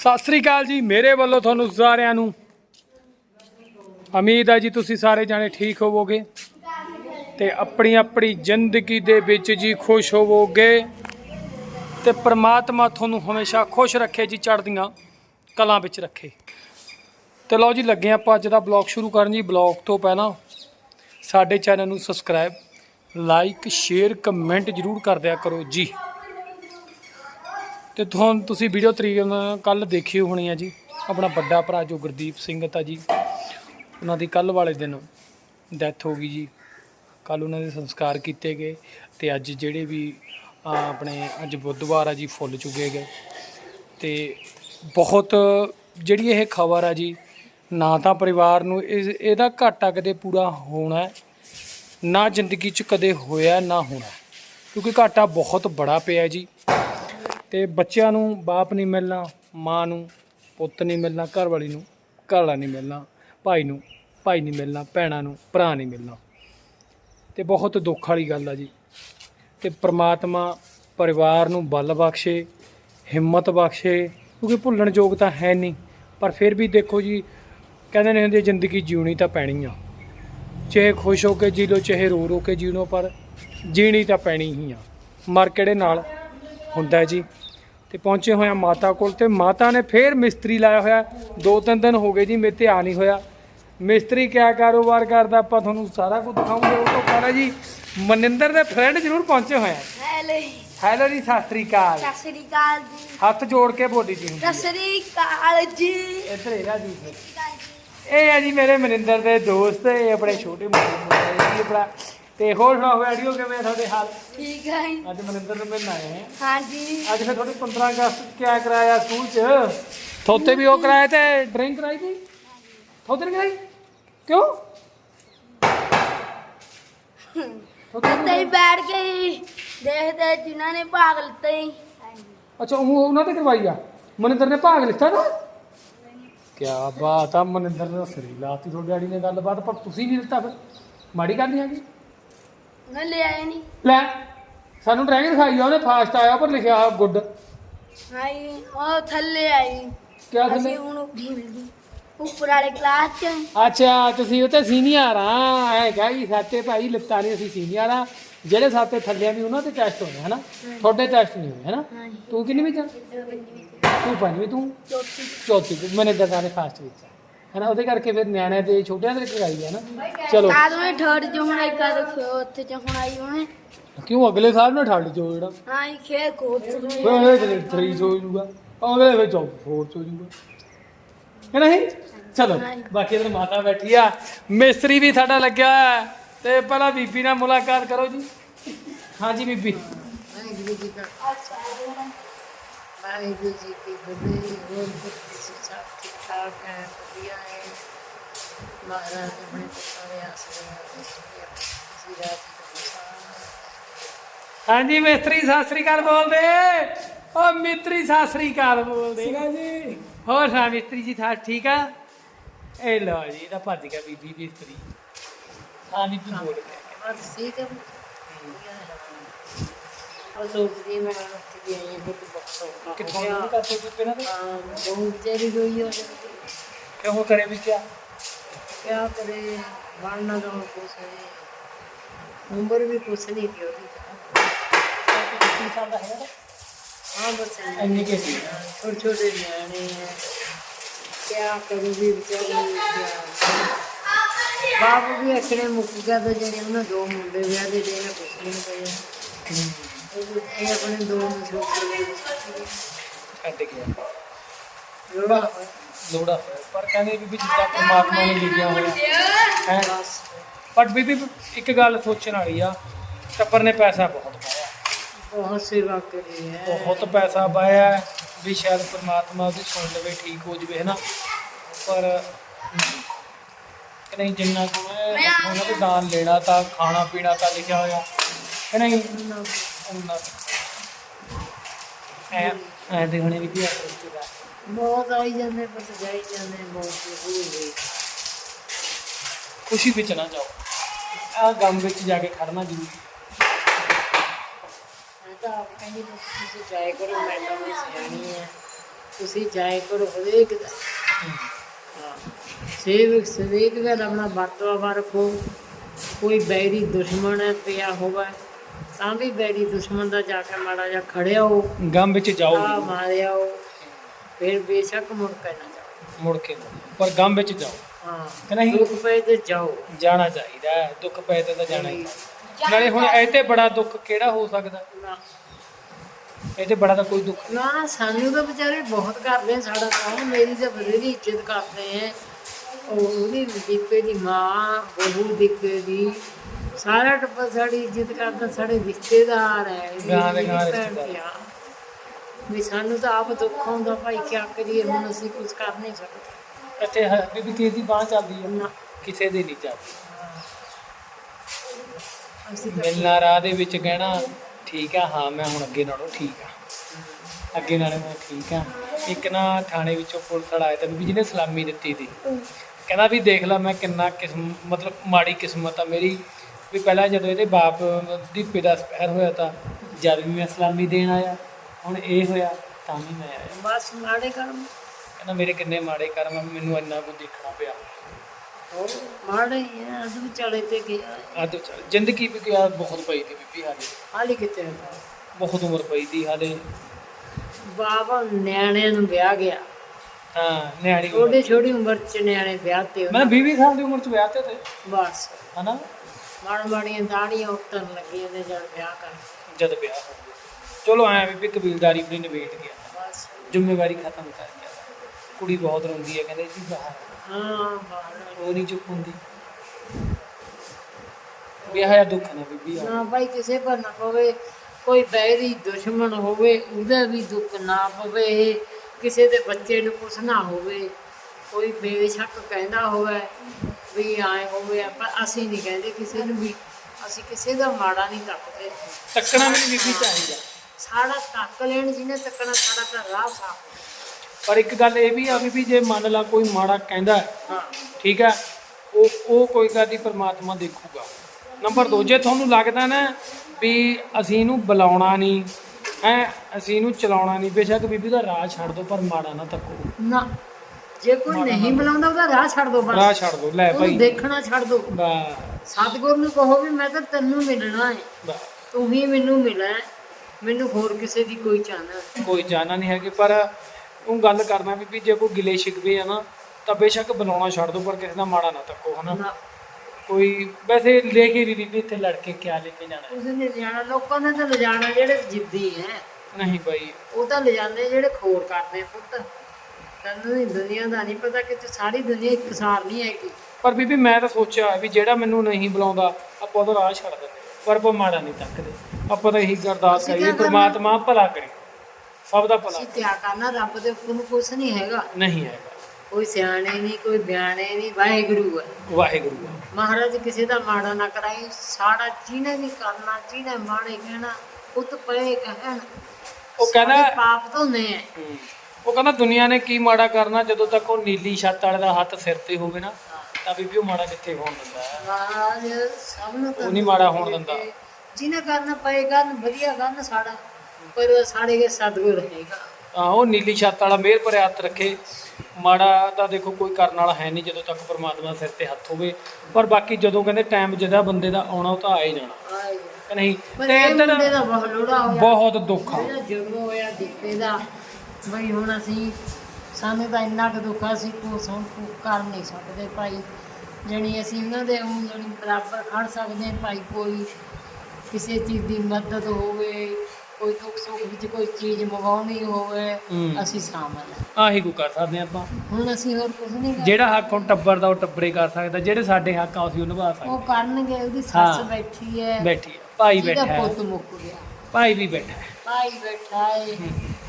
ਸਤਿ ਸ੍ਰੀ ਅਕਾਲ ਜੀ, ਮੇਰੇ ਵੱਲੋਂ ਤੁਹਾਨੂੰ ਸਾਰਿਆਂ ਨੂੰ। ਉਮੀਦ ਹੈ ਜੀ ਤੁਸੀਂ ਸਾਰੇ ਜਾਣੇ ਠੀਕ ਹੋਵੋਗੇ ਤੇ ਆਪਣੀ ਆਪਣੀ ਜ਼ਿੰਦਗੀ ਦੇ ਵਿੱਚ ਜੀ ਖੁਸ਼ ਹੋਵੋਗੇ ਤੇ ਪ੍ਰਮਾਤਮਾ ਤੁਹਾਨੂੰ ਹਮੇਸ਼ਾ ਖੁਸ਼ ਰੱਖੇ ਜੀ, ਚੜ੍ਹਦੀਆਂ ਕਲਾਂ ਵਿੱਚ ਰੱਖੇ। ਤੇ ਲਓ ਜੀ, ਲੱਗੇ ਆਪਾਂ ਅੱਜ ਦਾ ਬਲੌਗ ਸ਼ੁਰੂ ਕਰਨ ਜੀ। ਬਲੌਗ ਤੋਂ ਪਹਿਲਾਂ ਸਾਡੇ ਚੈਨਲ ਨੂੰ ਸਬਸਕ੍ਰਾਈਬ, ਲਾਈਕ, ਸ਼ੇਅਰ, ਕਮੈਂਟ ਜਰੂਰ ਕਰ ਦਿਆ ਕਰੋ ਜੀ। ਤੇ ਤੁਹਾਨੂੰ ਤੁਸੀਂ ਵੀਡੀਓ ਤਰੀਕ ਕੱਲ ਦੇਖੀ ਹੋਣੀ ਆ ਜੀ। ਆਪਣਾ ਵੱਡਾ ਭਰਾ ਜੋ ਗੁਰਦੀਪ ਸਿੰਘ ਤਾਂ ਜੀ, ਉਹਨਾਂ ਦੀ ਕੱਲ ਵਾਲੇ ਦਿਨ ਡੈਥ ਹੋ ਗਈ ਜੀ। ਕੱਲ ਉਹਨਾਂ ਦੇ ਸੰਸਕਾਰ ਕੀਤੇ ਗਏ ਤੇ ਅੱਜ ਜਿਹੜੇ ਵੀ ਆਪਣੇ ਅੱਜ ਬੁੱਧਵਾਰ ਆ ਜੀ, ਫੁੱਲ ਚੁਗੇ ਗਏ। ਤੇ ਬਹੁਤ ਜਿਹੜੀ ਇਹ ਖਬਰ ਆ ਜੀ, ਨਾ ਤਾਂ ਪਰਿਵਾਰ ਨੂੰ ਇਸ- ਇਹਦਾ ਘਾਟਾ ਕਦੇ ਪੂਰਾ ਹੋਣਾ ਨਾ ਜ਼ਿੰਦਗੀ 'ਚ ਕਦੇ ਹੋਇਆ, ਨਾ ਹੋਣਾ। ਕਿਉਂਕਿ ਘਾਟਾ ਬਹੁਤ ਬੜਾ ਪਿਆ ਜੀ। ਤੇ ਬੱਚਿਆਂ ਨੂੰ ਬਾਪ ਨਹੀਂ ਮਿਲਣਾ, ਮਾਂ ਨੂੰ, ਪੁੱਤ ਨਹੀਂ ਮਿਲਣਾ ਘਰ ਵਾਲੀ ਨੂੰ ਘਰ ਵਾਲਾ ਨਹੀਂ ਮਿਲਣਾ, ਭਾਈ ਨੂੰ, ਭਾਈ ਨਹੀਂ ਮਿਲਣਾ, ਭੈਣਾਂ ਨੂੰ, ਭਰਾ ਨਹੀਂ ਮਿਲਣਾ। ਤੇ ਬਹੁਤ ਦੁੱਖ ਵਾਲੀ ਗੱਲ ਆ ਜੀ। ਤੇ ਪ੍ਰਮਾਤਮਾ ਪਰਿਵਾਰ ਨੂੰ ਬਲ ਬਖਸ਼ੇ, ਹਿੰਮਤ ਬਖਸ਼ੇ, ਕਿਉਂਕਿ ਭੁੱਲਣ ਯੋਗ ਤਾਂ ਹੈ ਨਹੀਂ। ਪਰ ਫਿਰ ਵੀ ਦੇਖੋ ਜੀ, ਕਹਿੰਦੇ ਨੇ ਹੁੰਦੇ, ਜ਼ਿੰਦਗੀ ਜਿਉਣੀ ਤਾਂ ਪੈਣੀ ਆ। ਚਾਹੇ ਖੁਸ਼ ਹੋ ਕੇ ਜੀ ਲੋ ਚਾਹੇ ਰੋ ਰੋ ਕੇ ਜੀ ਲੋ ਪਰ ਜੀਣੀ ਤਾਂ ਪੈਣੀ ਹੀ ਆ। ਮਰ ਕਿਹੜੇ ਨਾਲ? ਹੁੰਦਾ ਜੀ। ਤੇ ਪਹੁੰਚੇ ਹੋਏ ਆ ਮਾਤਾ ਕੋਲ ਤੇ ਮਾਤਾ ਨੇ ਫੇਰ ਮਿਸਤਰੀ ਲਾਇਆ ਹੋਇਆ। ਦੋ ਤਿੰਨ ਦਿਨ ਹੋ ਗਏ ਜੀ ਮੇਰੇ ਤੇ ਆ ਨਹੀਂ ਹੋਇਆ। ਮਿਸਤਰੀ ਕਿਆ ਕਾਰੋਬਾਰ ਕਰਦਾ ਆਪਾਂ ਤੁਹਾਨੂੰ ਸਾਰਾ ਕੁਝ ਦਿਖਾਉਂਗੇ। ਉਹ ਤੋਂ ਪਹਿਲਾਂ ਜੀ ਮਨਿੰਦਰ ਦੇ ਫਰੈਂਡ ਜ਼ਰੂਰ ਪਹੁੰਚੇ ਹੋਏ ਆ। ਹੈਲੋ ਹੈਲੋ ਜੀ ਸਤਿ ਸ੍ਰੀ ਅਕਾਲ। ਸਤਿ ਸ੍ਰੀ ਅਕਾਲ ਜੀ। ਹੱਥ ਜੋੜ ਕੇ ਬੋਲੀ ਜੀ। ਸਤਿ ਸ੍ਰੀ ਅਕਾਲ ਜੀ। ਇੱਧਰ ਇਹਦਾ ਜੀ। ਇਹ ਆ ਜੀ ਮੇਰੇ ਮਨਿੰਦਰ ਦੇ ਦੋਸਤ ਇਹ ਆਪਣੇ ਛੋਟੇ ਮੁੰਡੇ ਜੀ ਆਪਣਾ ਤੇ ਹੋਰ ਸੁਣਾਓ ਆਡੀਓ ਕਿਵੇਂ ਆ ਤੁਹਾਡੇ ਹਾਲ? ਠੀਕ ਹੈ ਜੀ। ਅੱਜ ਮਨਿੰਦਰ ਨੂੰ ਮਿਲਣ ਆਏ ਆ। ਹਾਂਜੀ। ਅੱਜ ਫਿਰ ਤੁਹਾਡੀ 15 ਅਗਸਤ ਕਿਆ ਕਰਾਇਆ ਸਕੂਲ ਚ? ਥੋਤੇ ਵੀ ਉਹ ਕਰਾਏ ਤੇ ਡਰਿੰਕ ਕਰਾਈ ਸੀ? ਥੋਤੇ ਨਹੀਂ ਕਰਾਈ? ਕਿਉਂ? ਥੋਤੇ ਨੀ ਉੱਤੇ ਹੀ ਬੈਠ ਕੇ ਹੀ ਦੇਖਦੇ ਜਿਨ੍ਹਾਂ ਨੇ ਭਾਗ ਲਿੱਤਾ ਹੀ। ਅੱਛਾ ਉਹ ਉਹਨਾਂ ਤੇ ਕਰਵਾਈ ਆ? ਮਨਿੰਦਰ ਨੇ ਭਾਗ ਲਿੱਤਾ ਨਾ? ਕਿਆ ਬਾਤ ਆ ਮਨਿੰਦਰ ਨੇ ਸਰੀ ਲਾਤੀ ਤੁਹਾਡੀ ਨੇ ਗੱਲਬਾਤ ਪਰ ਤੁਸੀਂ ਨਹੀਂ ਲਿੱਤਾ ਫਿਰ। ਮਾੜੀ ਗੱਲ ਨਹੀਂ ਹੈਗੀ। ਉਹਨਾਂ ਲੈ ਆਏ ਨਹੀਂ ਲੈ ਸਾਨੂੰ ਡਰਾਈਵਰ ਦਿਖਾਈ ਆ ਉਹਨੇ ਫਾਸਟ ਆਇਆ ਪਰ ਲਿਖਿਆ ਗੁੱਡ। ਹਾਈ ਉਹ ਥੱਲੇ ਆਈ। ਕਿਆ ਅਸੀਂ ਥੱਲੇ ਹੁਣ ਉੱਪਰ ਉੱਪਰ ਵਾਲੇ ਕਲਾਸ ਚ ਅੱਛਾ ਤੁਸੀਂ ਉੱਤੇ ਸੀਨੀਅਰ ਆ। ਐ ਕਹੀ ਸਾਤੇ ਭਾਈ ਲਿਪਤਾ ਨਹੀਂ ਅਸੀਂ ਸੀਨੀਅਰ ਆ। ਜਿਹੜੇ ਸਾਤੇ ਥੱਲੇ ਵੀ ਉਹਨਾਂ ਤੇ ਟੈਸਟ ਹੋਣੇ ਹਨਾ? ਤੁਹਾਡੇ ਟੈਸਟ ਨਹੀਂ ਹੋਏ ਹਨਾ? ਹਾਂਜੀ। ਤੂੰ ਕਿੰਨੀ ਵਿੱਚ ਆ? ਤੂੰ ਪੰਜਵੀਂ ਤੂੰ? ਚੌਥੀ ਚੌਥੀ ਵਿੱਚ ਮੈਨੇ ਦਸਾਂ ਨੇ ਫਾਸਟ ਵਿੱਚ ਆ। ਹਨਾ ਉਹਦੇ ਕਰਕੇ ਫਿਰ ਨਿਆਣਿਆਂ ਤੇ ਛੋਟਿਆਂ ਤੇ ਕਰਾਈ ਹੈ ਨਾ। ਚਲੋ। ਕਾਦ ਮੈਂ ਥਰਡ ਚ ਹੁਣ ਇੱਕ ਦੇਖੋ ਉੱਥੇ ਚ ਹੁਣ ਆਈ ਉਹਨੇ। ਕਿਉਂ ਅਗਲੇ ਸਾਲ ਨੂੰ ਠੱਡ ਚੋ ਜਿਹੜਾ? ਹਾਂ ਇਹ ਖੇਡ ਕੋਚ ਓਏ ਇਹ 3 ਸੋ ਜੂਗਾ ਅਗਲੇ ਵਿੱਚ 4 ਸੋ ਜੂਗਾ ਹੈ ਨਹੀਂ ਚਲੋ। ਬਾਕੀ ਇਧਰ ਮਾਤਾ ਬੈਠੀ ਆ। ਮਿਸਤਰੀ ਵੀ ਸਾਡਾ ਲੱਗਿਆ ਹੋਇਆ ਹੈ। ਤੇ ਪਹਿਲਾਂ ਬੀਬੀ ਨਾਲ ਮੁਲਾਕਾਤ ਕਰੋ ਜੀ। ਹਾਂਜੀ ਬੀਬੀ। ਵਾਹਿਗੁਰੂ ਜੀ ਕਾ ਵਾਹਿਗੁਰੂ ਜੀ ਕੀ ਫਤਿਹ। ਹੋਰ ਤੁਸੀਂ ਸਭ ਠੀਕ ਠਾਕ ਹੈ ਵਧੀਆ ਹੈ ਮਹਾਰਾਜ ਆਪਣੇ ਸਾਰੇ ਆਸਰੇ ਹੈ ਤੁਸੀਂ ਰਾਜੀ ਰਹੋ ਹਾਂਜੀ ਮਿਸਤਰੀ ਸਤਿ ਸ੍ਰੀ ਅਕਾਲ ਬੋਲਦੇ। ਓ ਮਿਸਤਰੀ ਸਤਿ ਸ੍ਰੀ ਅਕਾਲ ਬੋਲਦੇ ਜੀ। ਹੋਰ ਸਾ ਮਿਸਤਰੀ ਜੀ ਠਾਕ ਠੀਕ ਆ? ਇਹ ਲਓ ਜੀ ਇਹਦਾ ਭੱਜ ਗਿਆ ਬੀਬੀ ਮਿਸਤਰੀ ਹਾਂ ਬੀਬੀ ਬੋਲ। ਗਿਆ ਬਸ ਠੀਕ ਹੈ। ਉਹ ਸੋਚਦੀ ਮੈਂ ਉੱਥੇ ਵੀ ਆਈ ਹਾਂ ਕਿੱਥੋਂ ਕਰਦੇ ਬੀਬੀ ਨਾਲ ਹਾਂ ਬਹੁਤ ਚੇਰੀ ਹੋਈ ਹੋ ਕਿਉਂ ਕਰੇ ਵੀ ਕਿਆ क्या करे बढ़ना तो कुछ नहीं उम्र भी कुछ नहीं थी उसकी ਕੀ ਸਾਲ ਦਾ ਹੈਗਾ हाँ बस ਇੰਨੀ ਕੇ ਸੀ छोटे छोटे न्याणे हैं क्या करूँ भी बेचारी बाप भी अखड़े मुक गया तो जेडे उन्हें दो मुंडे ब्याह दे देना कुछ नहीं पाया ये अपने दो छोकरे ਛੱਡ ਗਿਆ जोड़ा ਲੋੜਾ ਹੋਇਆ ਪਰ ਕਹਿੰਦੇ ਵੀ ਜਿੱਦਾਂ ਪਰਮਾਤਮਾ ਨੇ ਲਿਖਿਆ ਹੋਇਆ। ਹੈ? ਬਟ ਬੀਬੀ ਇੱਕ ਗੱਲ ਸੋਚਣ ਵਾਲੀ ਆ ਟੱਪਰ ਨੇ ਪੈਸਾ ਬਹੁਤ ਪਾਇਆ। ਬਹੁਤ ਸੇਵਾ ਕਰੀ ਹੈ। ਬਹੁਤ ਪੈਸਾ ਪਾਇਆ ਵੀ ਸ਼ਾਇਦ ਪਰਮਾਤਮਾ ਉਹਦੀ ਸੁਣ ਲਵੇ ਠੀਕ ਹੋ ਜਵੇ ਹਨਾ? ਪਰ ਨਹੀਂ ਜਿੰਨਾ ਕੋਲ ਉਹਨਾਂ ਦੇ ਦਾਨ ਲੈਣਾ ਤਾਂ ਖਾਣਾ ਪੀਣਾ ਤਾਂ ਲਿਖਿਆ ਹੋਇਆ। ਹੈ ਨਹੀਂ? ਉਹਨਾਂ ਐ ਦੇਖਣੇ ਵੀ ਕੀ ਆ ਰਿਸ਼ਤੇਦਾਰ ਮੌਤ ਆਈ ਜਾਂਦੇ ਪਰ ਜਾਈ ਜਾਂਦੇ ਬਹੁਤ ਹੋਈ ਖੁਸ਼ੀ ਵਿੱਚ ਨਾ ਜਾਓ। ਆ ਗਮ ਵਿੱਚ ਜਾ ਕੇ ਖੜਨਾ ਜ਼ਰੂਰੀ ਹੈ। ਤੁਸੀਂ ਜਾਇਆ ਕਰੋ ਹਰੇਕ ਦਾ। ਹਾਂ। ਸੇਵਕ ਦਾ ਆਪਣਾ ਵਰਤਵਾ ਰੱਖੋ। ਕੋਈ ਬੈਰੀ ਦੁਸ਼ਮਣ ਹੈ ਪਿਆ ਹੋਵੇ ਤਾਂ ਵੀ ਬੈਰੀ ਦੁਸ਼ਮਣ ਦਾ ਜਾ ਕੇ ਮਾੜਾ ਜਿਹਾ ਖੜਿਆ ਹੋ। ਗਮ ਵਿੱਚ ਜਾਓ। ਆ ਮਾਰਿਆ ਉਹ ਫਿਰ ਬੇਸ਼ੱਕ ਮੁੜ ਕੇ ਨਾ ਜਾਓ। ਮੁੜ ਕੇ ਪਰ ਗਮ ਵਿੱਚ ਜਾਓ। ਹਾਂ ਕਿ ਨਹੀਂ? ਦੁੱਖ ਪਏ ਤੇ ਜਾਓ। ਜਾਣਾ ਚਾਹੀਦਾ ਹੈ। ਦੁੱਖ ਪਏ ਤੇ ਤਾਂ ਜਾਣਾ ਹੀ ਚਾਹੀਦਾ। ਨਾਲੇ ਹੁਣ ਇਹ ਤੇ ਬੜਾ ਦੁੱਖ ਕਿਹੜਾ ਹੋ ਸਕਦਾ? ਨਾ। ਇਹ ਤੇ ਬੜਾ ਤਾਂ ਕੋਈ ਦੁੱਖ ਨਾ ਨਾ ਸਾਨੂੰ ਤਾਂ ਵਿਚਾਰੇ ਬਹੁਤ ਕਰਦੇ ਆ ਸਾਡਾ ਕੰਮ। ਮੇਰੀ ਤਾਂ ਬਥੇਰੀ ਇੱਜ਼ਤ ਕਰਦੇ ਆ। ਉਹ ਉਹਦੀ ਦੀਪੇ ਦੀ ਮਾਂ ਬਹੂ ਦੀਪੇ ਦੀ। ਸਾਰਾ ਟੱਬਰ ਸਾਡੀ ਇੱਜ਼ਤ ਕਰਦਾ ਸਾਡੇ ਰਿਸ਼ਤੇਦਾਰ ਹੈ ਗਾਂ ਦੇ ਗਾਂ ਰਿਸ਼ਤੇਦਾਰ। ਵੀ ਸਾਨੂੰ ਤਾਂ ਆਪ ਦੁੱਖ ਆਉਂਦਾ ਭਾਈ ਕਿਆ ਕਰੀਏ ਹੁਣ ਅਸੀਂ ਕੁਝ ਕਰ ਨਹੀਂ ਸਕਦੇ। ਇੱਥੇ ਹ- ਬੀਬੀ ਕਿਸੇ ਦੀ ਬਾਹ ਚੱਲਦੀ ਹੈ ਨਾ। ਕਿਸੇ ਦੀ ਨਹੀਂ ਚੱਲਦੀ। ਅਸੀਂ ਤਾਂ ਮਿਲਣਾ ਰਾਹ ਦੇ ਵਿੱਚ ਕਹਿਣਾ ਠੀਕ ਆ ਹਾਂ ਮੈਂ ਹੁਣ ਅੱਗੇ ਨਾਲੋਂ ਠੀਕ ਆ। ਅੱਗੇ ਨਾਲੋਂ ਮੈਂ ਠੀਕ ਆ। ਇੱਕ ਨਾ ਥਾਣੇ ਵਿੱਚੋਂ ਪੁਲਿਸ ਵਾਲਾ ਆਇਆ ਤਾਂ ਬੀਬੀ ਜਿਹਨੇ ਸਲਾਮੀ ਦਿੱਤੀ ਸੀ। ਕਹਿੰਦਾ ਵੀ ਦੇਖ ਲੈ ਮੈਂ ਕਿੰਨਾ ਕਿਸਮ ਮਤਲਬ ਮਾੜੀ ਕਿਸਮਤ ਆ ਮੇਰੀ। ਵੀ ਪਹਿਲਾਂ ਜਦੋਂ ਇਹਦੇ ਬਾਪ ਦਾ ਸਪੈਰ ਹੋਇਆ ਤਾਂ ਜਦ ਵੀ ਮੈਂ ਸਲਾਮੀ ਦੇਣ ਆਇਆ। ਹੁਣ ਇਹ ਹੋਇਆ ਤਾਂ ਵੀ ਮੈਂ ਆਇਆ। ਬਸ ਮਾੜੇ ਕਰਮ। ਕਹਿੰਦਾ ਮੇਰੇ ਕਿੰਨੇ ਮਾੜੇ ਕਰਮ ਆ ਮੈਨੂੰ ਇੰਨਾ ਕੁ ਦੇਖਣਾ ਪਿਆ। ਹੋਰ ਮਾੜੇ ਹੀ ਆ ਅਦ ਵਿਚਾਲੇ ਤੇ ਗਿਆ। ਅੱਜ ਜ਼ਿੰਦਗੀ ਵੀ ਗਿਆ ਬਹੁਤ ਪਈ ਦੀ ਬੀਬੀ ਹਾਲੇ। ਹਾਲੀ ਕਿਤੇ ਹੁੰਦਾ ਬਹੁਤ ਉਮਰ ਪਈ ਦੀ ਹਾਲੇ। ਬਾਬਾ ਨਿਆਣਿਆਂ ਨੂੰ ਵਿਆਹ ਗਿਆ। ਹਾਂ ਨਿਆਣੀ। ਛੋਟੀ ਛੋਟੀ ਉਮਰ ਚ ਨਿਆਣੇ ਵਿਆਹ ਤੇ ਮੈਂ 20 ਸਾਲ ਦੀ ਉਮਰ ਚ ਵਿਆਹ ਤੇ ਤੇ। ਬਸ। ਹਨਾ? ਮਾੜ ਮਾੜੀਆਂ ਦਾੜੀਆਂ ਉੱਤਰਨ ਲੱਗੀਆਂ ਨੇ ਜਦ ਵਿਆਹ ਕਰ। ਜਦ ਵਿਆਹ ਚਲੋ ਐ ਵੀ ਕਬੀਲਦਾਰੀ ਆਪਣੀ ਨਿਬੇੜ ਗਿਆ ਬਸ। ਜ਼ਿੰਮੇਵਾਰੀ ਖਤਮ ਕਰ ਗਿਆ ਕੁੜੀ ਬਹੁਤ ਰੋਂਦੀ ਹੈ ਕਹਿੰਦੇ ਜੀ ਬਾਹਰ। ਹਾਂ ਬਾਹਰ ਉਹ ਨਹੀਂ ਚੁੱਪ ਹੁੰਦੀ। ਵਿਆਹ ਆ ਦੁੱਖ ਨਾ ਬੀਬੀ ਆ ਨਾ ਭਾਈ ਕਿਸੇ ਪਰ ਨਾ ਪਵੇ। ਕੋਈ ਬੈਰੀ ਦੁਸ਼ਮਣ ਹੋਵੇ ਉਹਦਾ ਵੀ ਦੁੱਖ ਨਾ ਪਵੇ ਕਿਸੇ ਦੇ ਬੱਚੇ ਨੂੰ ਕੁਛ ਨਾ ਹੋਵੇ। ਕੋਈ ਬੇਸ਼ੱਕ ਕਹਿੰਦਾ ਹੋਵੇ ਵੀ ਆਏ ਹੋਵੇ ਪਰ ਅਸੀਂ ਨਹੀਂ ਕਹਿੰਦੇ ਕਿਸੇ ਨੂੰ ਵੀ। ਅਸੀਂ ਕਿਸੇ ਦਾ ਮਾੜਾ ਨਹੀਂ ਤੱਕਦੇ ਤੱਕਣਾ ਵੀ ਨਹੀਂ ਬੀਬੀ ਚਾਹੀਦਾ। ਸਾਡਾ ਤੱਕ ਲੈਣ ਜਿਹਨੇ ਤੱਕਣਾ ਸਾਡਾ ਤਾਂ ਰਾਹ ਸਾਫ਼ ਪਰ ਇੱਕ ਗੱਲ ਇਹ ਵੀ ਆ ਵੀ ਜੇ ਮੰਨ ਲਾ ਕੋਈ ਮਾੜਾ ਕਹਿੰਦਾ ਹੈ, ਹਾਂ। ਠੀਕ ਹੈ ਉਹ ਉਹ ਕੋਈ ਗੱਲ ਦੀ ਪਰਮਾਤਮਾ ਦੇਖੂਗਾ। ਨੰਬਰ 2 ਜੇ ਤੁਹਾਨੂੰ ਲੱਗਦਾ ਨਾ ਵੀ ਅਸੀਂ ਇਹਨੂੰ ਬੁਲਾਉਣਾ ਨਹੀਂ ਹੈ ਅਸੀਂ ਇਹਨੂੰ ਚਲਾਉਣਾ ਨਹੀਂ ਬੇਸ਼ੱਕ ਬੀਬੀ ਦਾ ਰਾਹ ਛੱਡ ਦਿਓ ਪਰ ਮਾੜਾ ਨਾ ਤੱਕੋ। ਨਾ ਜੇ ਕੋਈ ਨਹੀਂ ਬੁਲਾਉਂਦਾ ਉਹਦਾ ਰਾਹ ਛੱਡ ਦੋ ਬਸ। ਰਾਹ ਛੱਡ ਦਿਓ ਲੈ ਉਹਨੂੰ ਭਾਈ। ਦੇਖਣਾ ਛੱਡ ਦੋ ਬਸ। ਸਤਿਗੁਰ ਨੂੰ ਕਹੋ ਵੀ ਮੈਂ ਤਾਂ ਤੈਨੂੰ ਮਿਲਣਾ ਹੈ। ਬਸ। ਤੂੰ ਹੀ ਮੈਨੂੰ ਮਿਲਿਆ ਹੈ, ਮੈਨੂੰ ਹੋਰ ਕਿਸੇ ਦੀ ਕੋਈ ਚਾਹਨਾ ਨਹੀਂ। ਕੋਈ ਜਾਣਾ ਨਹੀਂ ਹੈਗੀ ਪਰ ਉਹ ਗੱਲ ਕਰਨਾ ਵੀ ਵੀ ਜੇ ਕੋਈ ਗਿਲੇ ਸ਼ਿਕਵੇ ਆ ਨਾ ਤਾਂ ਬੇਸ਼ੱਕ ਬੁਲਾਉਣਾ ਛੱਡ ਦਿਓ ਪਰ ਕਿਸੇ ਦਾ ਮਾੜਾ ਨਾ ਤੱਕੋ ਹਨਾ? ਕੋਈ ਵੈਸੇ ਲੈ ਕੇ ਵੀ ਬੀਬੀ ਇੱਥੇ ਲੜ ਕੇ ਕਿਆ ਲੈ ਕੇ ਜਾਣਾ? ਉਸ ਨੇ ਲਿਜਾਣਾ ਲੋਕਾਂ ਨੇ ਤਾਂ ਲਿਜਾਣਾ ਜਿਹੜੇ ਜਿੱਦੀ ਹੈ। ਨਹੀਂ ਭਾਈ ਉਹ ਤਾਂ ਲਿਜਾਂਦੇ ਜਿਹੜੇ ਖੋਰ ਕਰਦੇ ਪੁੱਤ। ਤੈਨੂੰ ਨਹੀਂ ਦੁਨੀਆ ਦਾ ਨਹੀਂ ਪਤਾ ਕਿ ਸਾਰੀ ਦੁਨੀਆ ਇੱਕ ਸਾਰ ਨਹੀਂ ਹੈਗੀ। ਪਰ ਬੀਬੀ ਮੈਂ ਤਾਂ ਸੋਚਿਆ ਵੀ ਜਿਹੜਾ ਮੈਨੂੰ ਨਹੀਂ ਬੁਲਾਉਂਦਾ ਆਪਾਂ ਉਹਦਾ ਰਾਹ ਛੱਡ ਦਿੰਦੇ। ਪਰ ਆਪਾਂ ਮਾੜਾ ਨਹੀਂ ਤੱਕਦੇ। ਆਪਾਂ ਤਾਂ ਇਹੀ ਅਰਦਾਸ ਕਰੀਏ? ਪ੍ਰਮਾਤਮਾ ਭਲਾ ਕਰੇ। ਸਭ ਦਾ ਭਲਾ ਅਸੀਂ ਤਿਆ ਕਰਨਾ? ਰੱਬ ਦੇ ਉੱਪਰ ਨੂੰ ਨਹੀਂ ਹੈਗਾ। ਨਹੀਂ ਹੈਗਾ। ਕੋਈ ਸਿਆਣੇ ਨਹੀਂ ਕੋਈ ਬਿਆਣੇ ਨਹੀਂ ਵਾਹਿਗੁਰੂ ਹੈ। ਵਾਹਿਗੁਰੂ। ਮਹਾਰਾਜ ਕਿਸੇ ਦਾ ਮਾੜਾ ਨਾ ਕਰਾਈ ਸਾੜਾ ਜਿਹਨੇ ਵੀ ਕਰਨਾ ਜਿਹਨੇ ਮਾੜੇ ਕਹਿਣਾ ਉਤ ਪਏ ਕਹਿਣ ਉਹ ਕਹਿੰਦਾ ਪਾਪ ਹੈ ਹੂੰ। ਉਹ ਕਹਿੰਦਾ ਦੁਨੀਆ ਨੇ ਕੀ ਮਾੜਾ ਕਰਨਾ? ਜਦੋਂ ਤੱਕ ਉਹ ਨੀਲੀ ਛੱਤ ਵਾਲੇ ਦਾ ਹੱਥ ਸਿਰ ਤੇ ਹੋਵੇ ਨਾ ਤਾਂ ਬੀਬੀ ਉਹ ਮਾੜਾ ਕਿੱਥੇ ਹੋਣ ਦਿੰਦਾ? ਹੈ ਮਹਾਰਾਜ ਸਭ ਨੂੰ ਉਹ ਨਹੀਂ ਮਾੜਾ ਹੋਣ ਦਿੰਦਾ। ਜਿਹਨੇ ਕਰਨਾ ਪਏ ਕਰਨ ਵਧੀਆ ਕਰਨ ਸਾੜਾ ਪਰ ਸਾਡੇ ਕੇ ਸਤਿਗੁਰ ਹੈਗਾ ਹਾਂ ਉਹ ਨੀਲੀ ਛੱਤ ਵਾਲਾ ਮਿਹਰ ਭਰਿਆ ਹੱਥ ਰੱਖੇ। ਮਾੜਾ ਤਾਂ ਦੇਖੋ ਕੋਈ ਕਰਨ ਵਾਲਾ ਹੈ ਨਹੀਂ ਜਦੋਂ ਤੱਕ ਪਰਮਾਤਮਾ ਸਿਰ ਤੇ ਹੱਥ ਹੋਵੇ। ਪਰ ਬਾਕੀ ਜਦੋਂ ਕਹਿੰਦੇ ਟਾਈਮ ਜਿਹਦਾ ਬੰਦੇ ਦਾ ਆਉਣਾ ਉਹ ਤਾਂ ਆ ਹੀ ਜਾਣਾ। ਕਿ ਨਹੀਂ? ਤੇ ਇੱਧਰ ਬਹੁਤ ਦੁੱਖ ਆ। ਜੁਰਮ ਹੋਇਆ ਦਿੱਤੇ ਦਾ ਬਈ ਹੁਣ ਅਸੀਂ ਸਾਨੂੰ ਤਾਂ ਇੰਨਾ ਕੁ ਦੁੱਖ ਕੋ ਸੌਂ ਕਰ ਨਹੀਂ ਸਕਦੇ ਭਾਈ। ਜਣੀ ਅਸੀਂ ਉਹਨਾਂ ਦੇ ਉਹ ਜਣੀ ਬਰਾਬਰ ਖੜ ਸਕਦੇ ਭਾਈ ਕੋਈ। ਕਿਸੇ ਚੀਜ਼ ਦੀ ਮਦਦ ਹੋਵੇ ਕੋਈ ਦੁੱਖ ਸੁੱਖ ਵਿੱਚ ਕੋਈ ਚੀਜ਼ ਮੰਗਾਉਣੀ ਹੋਵੇ ਹੂੰ। ਅਸੀਂ ਸ਼ਾਮਲ ਹਾਂ। ਆਹੀ ਕੋ ਕਰ ਸਕਦੇ ਹਾਂ ਆਪਾਂ। ਹੁਣ ਅਸੀਂ ਹੋਰ ਕੁਝ ਨਹੀਂ ਕਰ ਜਿਹੜਾ ਹੱਕ ਹੁਣ ਟੱਬਰ ਦਾ ਉਹ ਟੱਬਰੇ ਕਰ ਸਕਦਾ। ਜਿਹੜੇ ਸਾਡੇ ਹੱਕ ਆ ਅਸੀਂ ਉਹ ਨਿਭਾ ਉਹ ਸਕਦੇ ਕਰਨਗੇ ਉਹਦੀ ਸੱਸ ਹਾਂ। ਬੈਠੀ ਹੈ। ਬੈਠੀ ਹੈ। ਭਾਈ ਜਿਹਦਾ ਬੈਠਾ ਪੁੱਤ ਹੈ ਮੁੱਕ ਗਿਆ। ਭਾਈ ਵੀ ਬੈਠਾ ਹੈ। ਭਾਈ ਬੈਠਾ ਹੈ।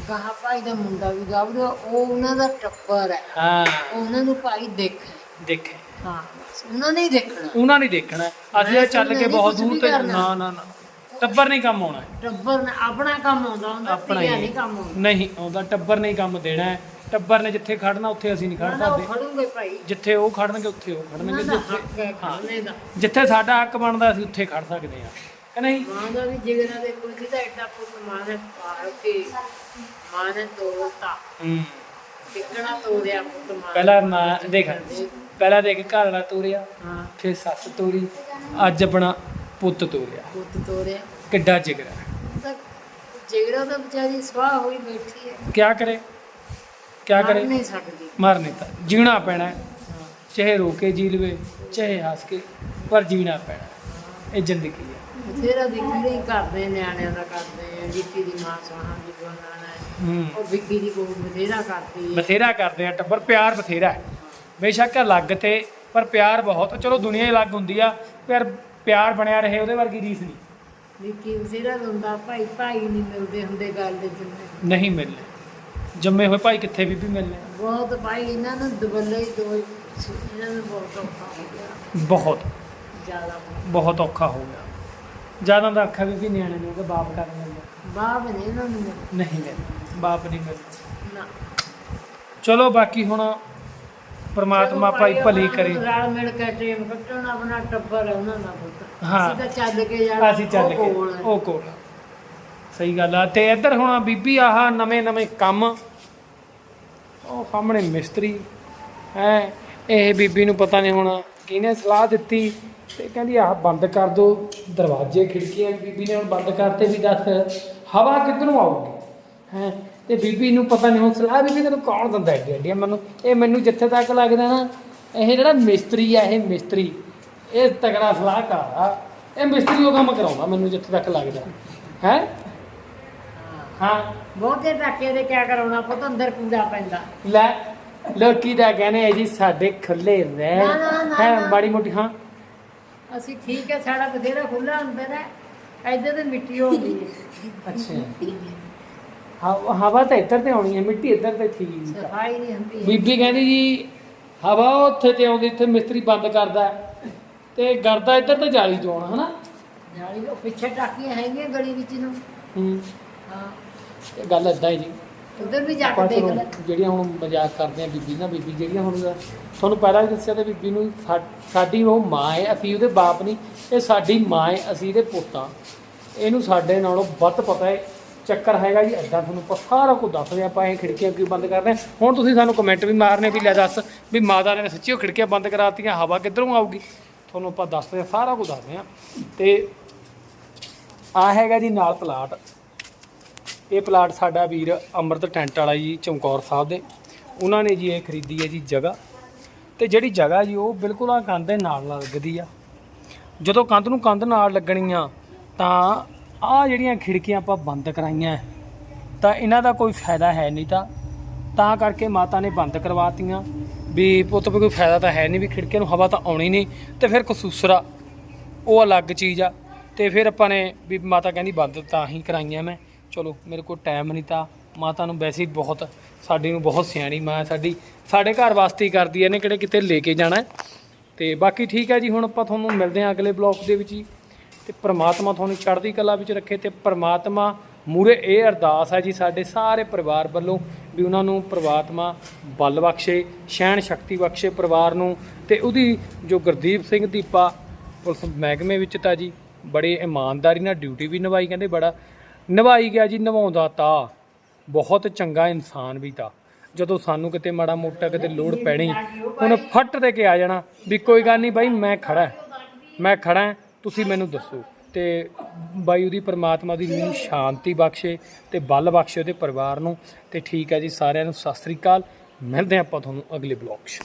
ਗਾਹ ਭਾਈ ਦਾ ਮੁੰਡਾ ਵੀ ਗਾਵਦਾ ਉਹ ਉਹਨਾਂ ਦਾ ਟੱਬਰ ਹੈ। ਹਾਂ। ਉਹਨਾਂ ਨੂੰ ਭਾਈ ਦੇਖੇ। ਦੇਖੇ। ਹਾਂ। ਉਹਨਾਂ ਨੇ ਹੀ ਦੇਖਣਾ। ਉਹਨਾਂ ਨੇ ਦੇਖਣਾ। ਅਸੀਂ ਇਹ ਚੱਲ ਕੇ ਬਹੁਤ ਦੂਰ ਤੇ। ਨਾ ਨਾ ਨਾ। ਟੱਬਰ ਨਹੀਂ ਕੰਮ ਆਉਣਾ। ਟੱਬਰ ਨੇ ਆਪਣਾ ਕੰਮ ਆਉਂਦਾ ਹੁੰਦਾ ਆਪਣਾ ਹੀ ਨਹੀਂ ਕੰਮ ਆਉਂਦਾ ਨਹੀਂ ਆਉਂਦਾ। ਟੱਬਰ ਨੇ ਹੀ ਕੰਮ ਦੇਣਾ ਹੈ। ਟੱਬਰ ਨੇ ਜਿੱਥੇ ਖੜਨਾ ਉੱਥੇ ਅਸੀਂ ਨਹੀਂ ਖੜ ਸਕਦੇ। ਖੜੂਗੇ ਭਾਈ। ਜਿੱਥੇ ਉਹ ਖੜਨਗੇ ਉੱਥੇ ਉਹ ਖੜਨਗੇ। ਜਿੱਥੇ ਹੱਕ ਹੈ ਖੜਨੇ ਦਾ। ਜਿੱਥੇ ਸਾਡਾ ਹੱਕ ਬਣਦਾ ਅਸੀਂ ਉੱਥੇ ਖੜ ਸਕਦੇ ਹਾਂ। ਕਿ ਨਹੀਂ? ਮਾਂ ਦਾ ਵੀ ਜਿਗਰਾ ਦੇ ਕੋਈ ਜਿਹਦਾ ਐਡਾ ਪੁੱਤ ਮਾਂ ਨੇ ਪਾਲ ਕੇ ਮਾਂ ਨੇ ਤੋੜਤਾ। ਹੂੰ। ਟਿਕਣਾ ਤੋੜਿਆ ਪੁੱਤ ਮਾਂ ਪਹਿਲਾਂ ਮਾਂ ਦੇਖ। ਪਹਿਲਾਂ ਦੇਖ ਘਰ ਵਾਲਾ ਤੋਰਿਆ ਹਾਂ। ਫਿਰ ਸੱਸ ਤੋਰੀ ਅੱਜ ਆਪਣਾ ਪੁੱਤ ਤੋਰਿਆ। ਪੁੱਤ ਤੋੜਿਆ ਕਿੱਡਾ ਜਿਗਰਾ। ਤਾਂ ਜਿਗਰਾ ਤਾਂ ਵਿਚਾਰੀ ਸਵਾਹ ਹੋਈ ਬੈਠੀ ਹੈ। ਕਿਆ ਕਰੇ? ਮਰ ਕਰੇ? ਨਹੀਂ ਸਕਦੀ ਮਰ ਨਹੀਂ ਤਾਂ ਜੀਣਾ ਪੈਣਾ ਹੈ। ਹਾਂ। ਚਾਹੇ ਰੋ ਕੇ ਜੀ ਲਵੇ ਚਾਹੇ ਹੱਸ ਕੇ ਪਰ ਜੀਣਾ ਪੈਣਾ ਇਹ ਜ਼ਿੰਦਗੀ ਹੈ। ਬਥੇਰਾ ਦੇਖਦੇ ਹੀ ਕਰਦੇ ਨਿਆਣਿਆਂ ਦਾ ਕਰਦੇ ਆ ਵਿੱਕੀ ਦੀ ਮਾਂ ਸੋਹਣਾ ਦੀ ਬਣਾਣਾ ਹੈ। ਹੂੰ। ਉਹ ਵਿੱਕੀ ਦੀ ਕੋਲ ਬਥੇਰਾ ਕਰਦੀ ਹੈ। ਬਥੇਰਾ ਕਰਦੇ ਆ ਟੱਬਰ ਪਿਆਰ ਬਥੇਰਾ ਹੈ। ਬੇਸ਼ੱਕ ਅਲੱਗ ਤੇ ਪਰ ਪਿਆਰ ਬਹੁਤ। ਚਲੋ ਦੁਨੀਆ ਹੀ ਅਲੱਗ ਹੁੰਦੀ ਆ ਪਰ ਪਿਆਰ ਬਣਿਆ ਰਹੇ ਉਹਦੇ ਵਰਗੀ ਰੀਸ ਨਹੀਂ। ਵਿੱਕੀ ਬਥੇਰਾ ਰੋਂਦਾ ਭਾਈ ਭਾਈ ਨਹੀਂ ਮਿਲਦੇ ਹੁੰਦੇ ਗੱਲ ਦੇ ਜਿੰਨੇ ਨਹੀਂ ਮਿਲਨੇ ਜੰਮੇ ਹੋਏ ਭਾਈ ਕਿੱਥੇ ਮਿਲਨੇ ਬਹੁਤ ਭਾਈ ਇਹਨਾਂ ਨੂੰ ਦਬੱਲੇ ਹੀ ਦੋ ਹੀ ਸੀ, ਇਹਨਾਂ ਨੂੰ ਬਹੁਤ ਔਖਾ ਹੋ ਗਿਆ। ਬਹੁਤ। ਜ਼ਿਆਦਾ ਬਹੁਤ। ਔਖਾ ਹੋ ਗਿਆ। ਜ਼ਿਆਦਾ ਦਾ ਅੱਖਾਂ ਵੀ ਨਿਆਣੇ ਨੂੰ ਬਾਪ ਕਰ ਬਾਪ ਨੇ ਇਹਨਾਂ ਨੂੰ ਮਿਲਣਾ। ਨਹੀਂ ਮਿਲਦਾ ਬਾਪ ਨਹੀਂ ਮਿਲਦਾ ਨਾ। ਚਲੋ ਬਾਕੀ ਹੁਣ ਪ੍ਰਮਾਤਮਾ ਭਾਈ ਭਲੀ ਕਰੇ। ਰਲ ਮਿਲ ਕੇ ਟੀਮ ਕੱਟਣ ਆਪਣਾ ਟੱਬਰ ਹੈ ਉਹਨਾਂ ਦਾ ਪੁੱਤ। ਹਾਂ। ਅਸੀਂ ਤਾਂ ਚੱਲ ਕੇ ਜਾਣਾ ਅਸੀਂ ਚੱਲ ਉਹ ਕੇ ਕੋਲ ਹੈ। ਉਹ ਕੋਲ ਆ। ਸਹੀ ਗੱਲ ਆ। ਤੇ ਇੱਧਰ ਹੁਣ ਬੀਬੀ ਆਹ ਨਵੇਂ ਨਵੇਂ ਕੰਮ। ਉਹ ਸਾਹਮਣੇ ਮਿਸਤਰੀ। ਹੈ ਇਹ ਬੀਬੀ ਨੂੰ ਪਤਾ ਨਹੀਂ ਹੁਣ ਕਿਹਨੇ ਸਲਾਹ ਦਿੱਤੀ। ਤੇ ਕਹਿੰਦੀ ਆਹ ਬੰਦ ਕਰ ਦੋ। ਦਰਵਾਜ਼ੇ ਖਿੜਕੀਆਂ ਬੀਬੀ ਨੇ ਹੁਣ ਬੰਦ ਕਰਤੇ ਵੀ ਦੱਸ। ਹਵਾ ਕਿੱਧਰੋਂ ਆਊਗੀ? ਹੈ ਤੇ ਬੀਬੀ ਨੂੰ ਪਤਾ ਨਹੀਂ ਹੁਣ ਸਲਾਹ ਬੀਬੀ ਤੈਨੂੰ ਕੌਣ ਦਿੰਦਾ ਐਡੀ ਐਡੀ ਮੈਨੂੰ? ਇਹ ਮੈਨੂੰ ਜਿੱਥੇ ਤੱਕ ਲੱਗਦਾ ਨਾ ਇਹ ਜਿਹੜਾ ਮਿਸਤਰੀ ਆ ਇਹ ਮਿਸਤਰੀ ਇਹ ਤਗੜਾ ਸਲਾਹਕਾਰ ਆ। ਇਹ ਮਿਸਤਰੀ ਉਹ ਕੰਮ ਕਰਾਉਂਦਾ ਮੈਨੂੰ ਜਿੱਥੇ ਤੱਕ ਲੱਗਦਾ। ਹੈ? ਹਾਂ। ਬਹੁਤੇ ਟਾਕੇ ਦੇ ਕਿਆ ਕਰਾਉਣਾ ਪੁੱਤ ਅੰਦਰ ਕੂੜਾ ਪੈਂਦਾ। ਲੈ ਲੋਕੀ ਦਾ ਕਹਿੰਦੇ ਆ ਜੀ ਸਾਡੇ ਖੁੱਲੇ ਰਹਿਣ। ਨਾ, ਨਾ, ਨਾ, ਹੈ ਨਾ। ਮਾੜੀ ਮੋਟੀ ਹਾਂ। ਅਸੀਂ ਠੀਕ ਹੈ ਸਾਡਾ ਬਥੇਰਾ ਖੁੱਲਾ ਅੰਦਰ ਹੈ ਇੱਧਰ ਤੇ ਮਿੱਟੀ ਹੁੰਦੀ ਹੈ ਅੱਛਾ। ਹਵਾ ਹਵਾ ਤਾਂ ਇੱਧਰ ਤੇ ਆਉਣੀ ਹੈ ਮਿੱਟੀ ਇੱਧਰ ਤੇ ਠੀਕ ਆ ਸਫ਼ਾਈ ਨਹੀਂ ਹੁੰਦੀ ਬੀਬੀ ਕਹਿੰਦੀ ਜੀ ਹਵਾ ਉੱਥੇ ਤੇ ਆਉਂਦੀ ਇੱਥੇ ਮਿਸਤਰੀ ਬੰਦ ਕਰਦਾ ਹੈ। ਤੇ ਗਰਦਾ ਇੱਧਰ ਤੇ ਜਾਲੀ ਚੋਣ ਹਨਾ? ਜਾਲੀ ਉਹ ਪਿੱਛੇ ਟਾਕੀਆਂ ਹੈਗੀਆਂ ਗਲੀ ਵਿੱਚ ਨੂੰ। ਹੂੰ। ਹਾਂ। ਇਹ ਗੱਲ ਏਦਾਂ ਹੀ ਜੀ। ਉਧਰ ਵੀ ਜਾ ਕੇ ਆਪਾਂ ਦੇਖ ਚਲੋ ਲੈ ਜਿਹੜੀਆਂ ਹੁਣ ਮਜ਼ਾਕ ਕਰਦੇ ਆ ਬੀਬੀ ਨਾ ਬੀਬੀ ਜਿਹੜੀਆਂ ਹੁਣ ਤੁਹਾਨੂੰ ਪਹਿਲਾਂ ਵੀ ਦੱਸਿਆ ਤੇ ਬੀਬੀ ਨੂੰ ਸਾ- ਸਾਡੀ ਉਹ ਮਾਂ ਹੈ ਅਸੀਂ ਉਹਦੇ ਬਾਪ ਨਹੀਂ ਇਹ ਸਾਡੀ ਮਾਂ ਹੈ ਅਸੀਂ ਇਹਦੇ ਪੁੱਤਾਂ। ਇਹਨੂੰ ਸਾਡੇ ਨਾਲੋਂ ਵੱਧ ਪਤਾ ਹੈ। ਚੱਕਰ ਹੈਗਾ ਜੀ ਐਦਾਂ ਤੁਹਾਨੂੰ ਆਪਾਂ ਸਾਰਾ ਕੁਝ ਦੱਸਦੇ ਆਪਾਂ ਇਹ ਖਿੜਕੀਆਂ ਕਿਉਂ ਬੰਦ ਕਰਦੇ ਹਾਂ ਹੁਣ ਤੁਸੀਂ ਸਾਨੂੰ ਕਮੈਂਟ ਵੀ ਮਾਰਨੇ ਵੀ ਲੈ ਦੱਸ, ਵੀ ਮਾਤਾ ਨੇ ਸੱਚੀ ਉਹ ਖਿੜਕੀਆਂ ਬੰਦ ਕਰਾਤੀਆਂ, ਹਵਾ ਕਿੱਧਰੋਂ ਆਊਗੀ? ਤੁਹਾਨੂੰ ਆਪਾਂ ਦੱਸਦੇ ਹਾਂ ਸਾਰਾ ਕੁਝ ਦੱਸਦੇ ਹਾਂ ਤੇ ਆ ਹੈਗਾ ਜੀ ਨਾਲ ਪਲਾਟ। ਇਹ ਪਲਾਟ ਸਾਡਾ ਵੀਰ ਅੰਮ੍ਰਿਤ ਟੈਂਟ ਵਾਲਾ ਜੀ, ਚਮਕੌਰ ਸਾਹਿਬ ਦੇ। ਉਹਨਾਂ ਨੇ ਜੀ ਇਹ ਖਰੀਦੀ ਹੈ ਜੀ ਜਗ੍ਹਾ। ਤੇ ਜਿਹੜੀ ਜਗ੍ਹਾ ਜੀ ਉਹ ਬਿਲਕੁਲ ਆ ਕੰਧ ਦੇ ਨਾਲ ਲੱਗਦੀ ਆ। ਜਦੋਂ ਕੰਧ ਨੂੰ ਕੰਧ ਨਾਲ ਲੱਗਣੀ ਆ ਤਾਂ ਆ ਜਿਹੜੀਆਂ ਖਿੜਕੀਆਂ ਆਪਾਂ ਬੰਦ ਕਰਾਈਆਂ ਤਾਂ ਇਹਨਾਂ ਦਾ ਕੋਈ ਫਾਇਦਾ ਹੈ ਨਹੀਂ ਤਾਂ ਤਾਂ ਕਰਕੇ ਮਾਤਾ ਨੇ ਬੰਦ ਕਰਵਾਤੀਆਂ। ਵੀ ਪੁੱਤ ਵੀ ਕੋਈ ਫਾਇਦਾ ਤਾਂ ਹੈ ਨਹੀਂ ਵੀ ਖਿੜਕੀਆਂ ਨੂੰ ਹਵਾ ਤਾਂ ਆਉਣੀ ਨਹੀਂ, ਤੇ ਫਿਰ ਕਸੂਸਰਾ, ਉਹ ਅਲੱਗ ਚੀਜ਼ ਆ। ਤੇ ਫਿਰ ਆਪਾਂ ਨੇ ਵੀ ਮਾਤਾ ਕਹਿੰਦੀ, ਬੰਦ ਤਾਂ ਹੀ ਕਰਾਈਆਂ ਮੈਂ। ਚਲੋ, ਮੇਰੇ ਕੋਲ ਟਾਈਮ ਨਹੀਂ ਤਾਂ ਮਾਤਾ ਨੂੰ ਵੈਸੇ ਹੀ ਬਹੁਤ, ਸਾਡੀ ਨੂੰ ਬਹੁਤ ਸਿਆਣੀ ਮਾਂ ਹੈ ਸਾਡੀ। ਸਾਡੇ ਘਰ ਵਾਸਤੇ ਹੀ ਕਰਦੀ ਐ, ਇਹਨੇ ਕਿਹੜੇ ਕਿਤੇ ਲੈ ਕੇ ਜਾਣਾ ਹੈ। ਤੇ ਬਾਕੀ ਠੀਕ ਹੈ ਜੀ, ਹੁਣ ਆਪਾਂ ਤੁਹਾਨੂੰ ਮਿਲਦੇ ਹਾਂ ਅਗਲੇ ਬਲੌਗ ਦੇ ਵਿੱਚ ਹੀ। ਤੇ ਪ੍ਰਮਾਤਮਾ ਤੁਹਾਨੂੰ ਚੜ੍ਹਦੀ ਕਲਾ ਵਿੱਚ ਰੱਖੇ ਤੇ ਪ੍ਰਮਾਤਮਾ ਮੂਰੇ ਇਹ ਅਰਦਾਸ ਹੈ ਜੀ ਸਾਡੇ ਸਾਰੇ ਪਰਿਵਾਰ ਵੱਲੋਂ ਵੀ ਉਹਨਾਂ ਨੂੰ ਪ੍ਰਮਾਤਮਾ ਬਲ ਬਖਸ਼ੇ, ਸ਼ਹਿਣ ਸ਼ਕਤੀ ਬਖਸ਼ੇ ਪਰਿਵਾਰ ਨੂੰ ਤੇ ਉਹਦੀ ਜੋ ਗੁਰਦੀਪ ਸਿੰਘ ਦੀਪਾ ਪੁਲਿਸ ਮਹਿਕਮੇ ਵਿੱਚ ਤਾਂ ਜੀ ਬੜੇ ਇਮਾਨਦਾਰੀ ਨਾਲ ਡਿਊਟੀ ਵੀ ਨਿਭਾਈ, ਕਹਿੰਦੇ ਬੜਾ ਨਿਭਾਈ ਗਿਆ ਜੀ, ਨਿਭਾਉਂਦਾ ਤਾਂ, ਬਹੁਤ ਚੰਗਾ ਇਨਸਾਨ ਵੀ ਤਾਂ। ਜਦੋਂ ਸਾਨੂੰ ਕਿਤੇ ਮਾੜਾ ਮੋਟਾ ਕਿਤੇ ਲੋੜ ਪੈਣੀ ਉਹਨੇ ਫੱਟ ਦੇ ਕੇ ਆ ਜਾਣਾ ਵੀ ਕੋਈ ਗੱਲ ਨਹੀਂ ਬਾਈ, ਮੈਂ ਖੜਾ ਮੈਂ ਖੜਾ ਤੁਸੀਂ ਮੈਨੂੰ ਦੱਸੋ ਤੇ ਬਾਈ ਉਹਦੀ ਪਰਮਾਤਮਾ ਦੀ ਨੂੰ ਸ਼ਾਂਤੀ ਬਖਸ਼ੇ ਤੇ ਬਲ ਬਖਸ਼ੇ ਉਹਦੇ ਪਰਿਵਾਰ ਨੂੰ ਤੇ ਠੀਕ ਹੈ ਜੀ ਸਾਰਿਆਂ ਨੂੰ ਸਤਿ ਸ੍ਰੀ ਅਕਾਲ। ਮਿਲਦੇ ਹਾਂ ਆਪਾਂ ਤੁਹਾਨੂੰ ਅਗਲੇ ਬਲੌਗ 'ਚ।